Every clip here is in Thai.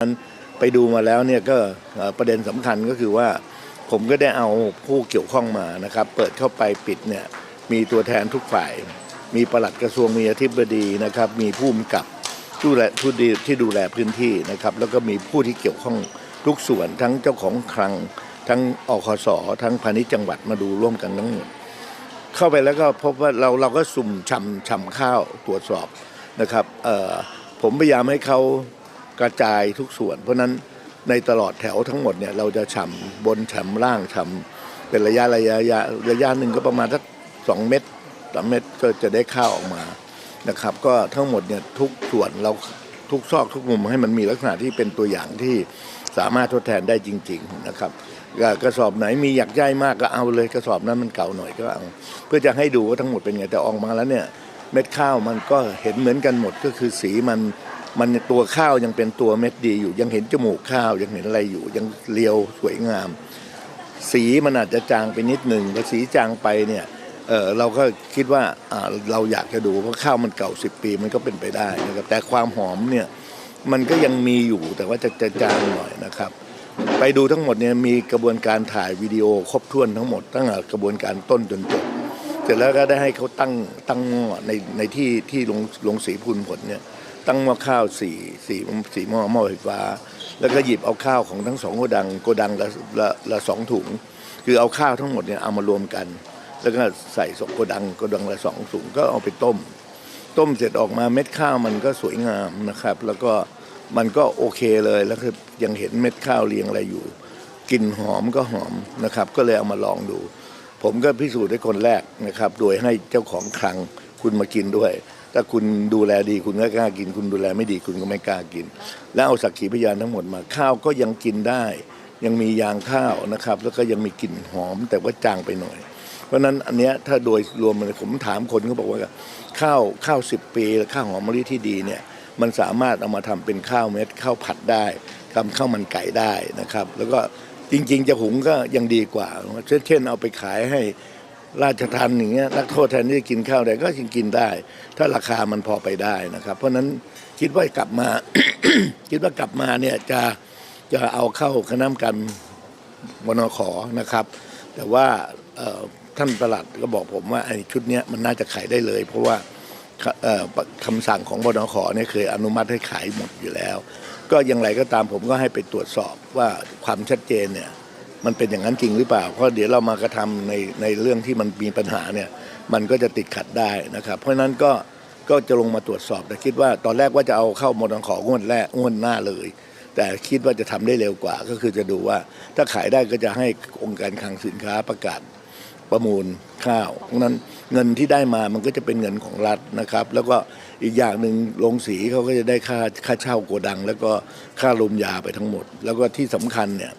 นั้นไปดูมาแล้วเนี่ยก็ประเด็นสำคัญก็คือว่าผมก็ได้เอาผู้เกี่ยวข้องมานะครับ เปิดเข้าไปปิดเนี่ยมีตัวแทนทุกฝ่าย มีปลัดกระทรวงมีอธิบดีนะครับ มีผู้กำกับผู้แลผู้ดีที่ดูแลพื้นที่นะครับ แล้วก็มีผู้ที่เกี่ยวข้องทุกส่วนทั้งเจ้าของคลัง ทั้งอคสทั้งพาณิชย์จังหวัดมาดูร่วมกันทั้งหมดเข้าไปแล้วก็พบว่าเราเราก็สุ่มชำชำข้าวตรวจสอบนะครับเออผมพยายามให้เขา กระจายทุกส่วน เพราะนั้นในตลอดแถวทั้งหมดเนี่ยเราจะฉ่ำบนฉ่ำล่างฉ่ำเป็นระยะระยะระยะระยะหนึ่งก็ประมาณสักสองเมตรสามเมตรก็จะได้ข้าวออกมานะครับ ก็ทั้งหมดเนี่ยทุกส่วนเราทุกซอกทุกมุมให้มันมีลักษณะที่เป็นตัวอย่างที่สามารถทดแทนได้จริง ๆนะครับก็กระสอบไหนมีอยากย่ายมากก็เอาเลยกระสอบนั้นมันเก่าหน่อยก็เอาเพื่อจะให้ดูว่าทั้งหมดเป็นไงแต่ออกมาแล้วเนี่ยเม็ดข้าวมันก็เห็นเหมือนกันหมดก็คือสีมัน มันตัวข้าวยังเป็นตัวเม็ดดีอยู่ ยังเห็นจมูกข้าวยังเห็นอะไรอยู่ ยังเรียวสวยงาม สีมันอาจจะจางไปนิดหนึ่งพอสีจางไปเนี่ยเออเราก็คิดว่าอ่าเราอยากจะดูเพราะข้าวมันเก่าสิบปีมันก็เป็นไปได้นะครับแต่ความหอมเนี่ยมันก็ยังมีอยู่แต่ว่าจะจะจางหน่อยนะครับ ไปดูทั้งหมดเนี่ยมีกระบวนการถ่ายวิดีโอครบถ้วนทั้งหมดตั้งแต่กระบวนการต้นจนจบเสร็จแล้วก็ได้ให้เขาตั้งตั้งหม้อในในที่ที่ลงลงสีพูนผลเนี่ย ตั้งหม้อข้าวสี่สี่สี่หม้อหม้อไฟฟ้า แล้วก็หยิบเอาข้าวของทั้งสองโกดังโกดังละละละสองถุง คือเอาข้าวทั้งหมดเนี่ยเอามารวมกัน แล้วก็ใส่สกโกดังโกดังละสองถุงก็เอาไปต้ม ต้มเสร็จออกมาเม็ดข้าวมันก็สวยงามนะครับ แล้วก็มันก็โอเคเลยแล้วคือยังเห็นเม็ดข้าวเรียงอะไรอยู่กลิ่นหอมก็หอมนะครับ ก็เลยเอามาลองดู ผมก็พิสูจน์ให้คนแรกนะครับ โดยให้เจ้าของคลังคุณมากินด้วย ถ้าคุณดูแลดีคุณก็กล้ากิน คุณดูแลไม่ดีคุณก็ไม่กล้ากิน แล้วเอาสักขีพยานทั้งหมดมาข้าวก็ยังกินได้ ยังมียางข้าวนะครับ แล้วก็ยังมีกลิ่นหอมแต่ว่าจางไปหน่อย เพราะนั้นอันเนี้ยถ้าโดยรวมเลยผมถามคนเขาบอกว่าข้าวข้าวสิบปีข้าวหอมมะลิที่ดีเนี่ยมันสามารถเอามาทำเป็นข้าวเม็ดข้าวผัดได้ทำข้าวมันไก่ได้นะครับ แล้วก็จริง ๆ จะหุงก็ยังดีกว่า เช่นเช่นเอาไปขายให้ ราชทันอย่างเงี้ยนักโทษแทนที่จะกินข้าวได้ก็ยังกินได้ ถ้าราคามันพอไปได้นะครับ เพราะฉะนั้นคิดว่ากลับมา คิดว่ากลับมาเนี่ยจะจะเอาเข้าคณะกรรมการบนขอนะครับ แต่ว่าท่านประหลัดก็บอกผมว่าไอ้ชุดนี้มันน่าจะขายได้เลย เพราะว่าเอ่อคำสั่งของบนขเนี่ยเคยอนุมัติให้ขายหมดอยู่แล้ว ก็อย่างไรก็ตามผมก็ให้ไปตรวจสอบว่าความชัดเจนเนี่ย มันเป็นอย่างนั้นจริงหรือเปล่า เพราะเดี๋ยวเรามากระทำในในเรื่องที่มันมีปัญหาเนี่ยมันก็จะติดขัดได้นะครับ เพราะฉะนั้นก็ก็จะลงมาตรวจสอบแต่คิดว่าตอนแรกว่าจะเอาเข้าบนของวดแรกงวดหน้าเลย แต่คิดว่าจะทำได้เร็วกว่า ก็คือจะดูว่าถ้าขายได้ก็จะให้องค์การคลังสินค้าประกาศประมูลข้าวเพราะนั้นเงินที่ได้มามันก็จะเป็นเงินของรัฐนะครับ แล้วก็อีกอย่างหนึ่งโรงสีเขาก็จะได้ค่าค่าเช่าโกดัง แล้วก็ค่าลมยาไปทั้งหมด แล้วก็ที่สำคัญเนี่ย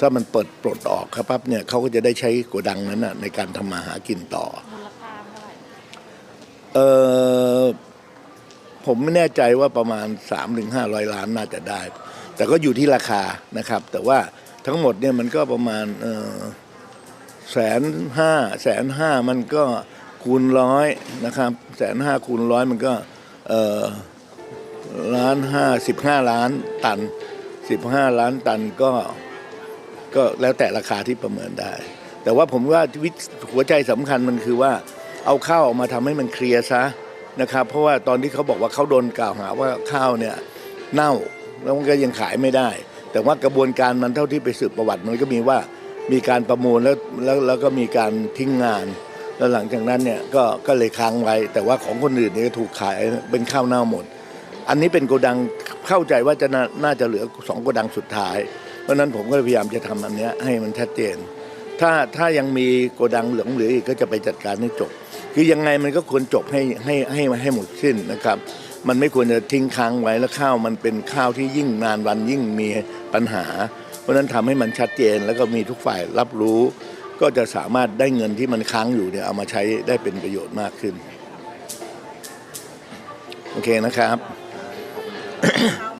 ถ้ามันเปิดปลดออกครับปั๊บเนี่ยเขาก็จะได้ใช้โกดังนั้นนะในการทำมาหากินต่อ มูลค่าเท่าไหร่เออผมไม่แน่ใจว่าประมาณ3ามถึงห้าร้อยล้านน่าจะได้ แต่ก็อยู่ที่ราคานะครับ แต่ว่าทั้งหมดเนี่ยมันก็ประมาณเออแสนห้าแสนห้ามันก็คูณร้อยนะครับแสนห้าคูณร้อยมันก็เออล้านห้าสิบห้าล้านตันสิบห้าล้านตันก็ ก็แล้วแต่ราคาที่ประเมินได้ แต่ว่าผมว่าวิหัวใจสำคัญมันคือว่าเอาข้าวออกมาทำให้มันเคลียร์ซะนะครับ เพราะว่าตอนที่เขาบอกว่าเขาโดนกล่าวหาว่าข้าวเนี่ยเน่าแล้วมันก็ยังขายไม่ได้ แต่ว่ากระบวนการมันเท่าที่ไปสืบประวัติมันก็มีว่ามีการประมูลแล้วแล้วแล้วก็มีการทิ้งงาน แล้วหลังจากนั้นเนี่ยก็ก็เลยค้างไว้ แต่ว่าของคนอื่นเนี่ยถูกขายเป็นข้าวเน่าหมด อันนี้เป็นโกดังเข้าใจว่าจะนาน่าจะเหลือสองโกดังสุดท้าย เพราะนั้นผมก็พยายามจะทำอันเนี้ยให้มันชัดเจน ถ้าถ้ายังมีโกดังเหลืองเหลืออีกก็จะไปจัดการให้จบ คือยังไงมันก็ควรจบให้ให้ให้ให้หมดสิ้นนะครับ มันไม่ควรจะทิ้งค้างไว้แล้วข้าวมันเป็นข้าวที่ยิ่งนานวันยิ่งมีปัญหา เพราะฉะนั้นทำให้มันชัดเจนแล้วก็มีทุกฝ่ายรับรู้ ก็จะสามารถได้เงินที่มันค้างอยู่เนี่ยเอามาใช้ได้เป็นประโยชน์มากขึ้น โอเคนะครับ